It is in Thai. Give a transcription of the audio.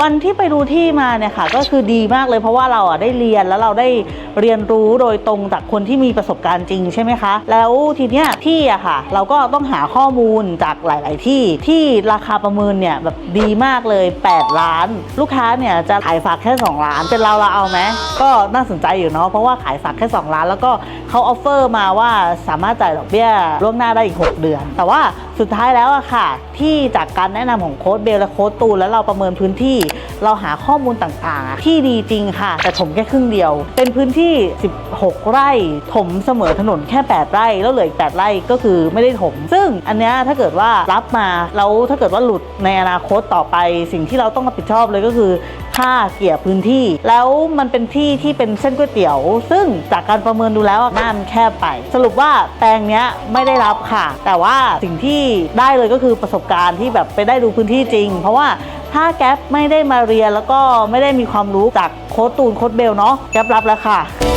วันที่ไปดูที่มาเนี่ยค่ะก็คือดีมากเลยเพราะว่าเราอะได้เรียนแล้วเราได้เรียนรู้โดยตรงจากคนที่มีประสบการณ์จริงใช่ไหมคะ แล้วทีเนี้ยที่อะค่ะ เราก็ต้องหาข้อมูลจากหลาย ๆ ที่ที่ราคาประเมินเนี่ยแบบดีมากเลย 8 ล้าน ลูกค้าเนี่ยจะขายฝากแค่ 2 ล้าน เป็นเราเราเอาไหมก็น่าสนใจอยู่เนาะเพราะว่าขายฝากแค่ 2 ล้าน แล้วก็เขาออฟเฟอร์มาว่าสามารถจ่ายดอกเบี้ยล่วงหน้าได้อีก 6 เดือน แต่ว่า สุดท้ายแล้วอะค่ะ ที่จากการแนะนำของโค้ดเบลและโค้ดตูนแล้วเราประเมินพื้นที่เราหาข้อมูลต่างๆ ที่ดีจริงค่ะ แต่ถมแค่ครึ่งเดียว เป็นพื้นที่ 16 ไร่ ถมเสมอถนนแค่ 8 ไร่ แล้วเหลืออีก 8 ไร่ก็คือไม่ได้ถม ซึ่งอันเนี้ยถ้าเกิดว่ารับมาแล้วถ้าเกิดว่าหลุดในอนาคตต่อไปสิ่งที่เราต้องรับผิดชอบเลยก็คือค่าเกี่ยพื้นที่ แล้วมันเป็นที่ที่เป็นเส้นก๋วยเตี๋ยว ซึ่งจากการประเมินดูแล้วน้ามันแคบไป สรุปว่าแปลงนี้ไม่ได้รับค่ะ แต่ว่าสิ่งที่ได้เลยก็คือประสบการณ์ที่แบบไปได้ดูพื้นที่จริง เพราะว่าถ้าแก๊ปไม่ได้มาเรียนแล้วก็ไม่ได้มีความรู้จากโค้ดตูนโค้ดเบลเนาะแก๊ปรับแล้วค่ะ